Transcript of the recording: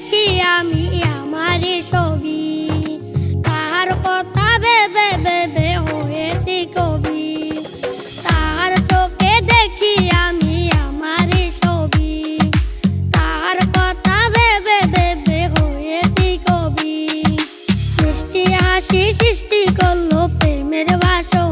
আমি আমার ছবি। তার কথা ভেবে ভেবে হয়েছি কবি। তার চোখে দেখি আমি আমার ছবি। তার কথা ভেবে ভেবে হয়েছি কবি। সৃষ্টি হাসি সৃষ্টি করল প্রেমের বাসনা।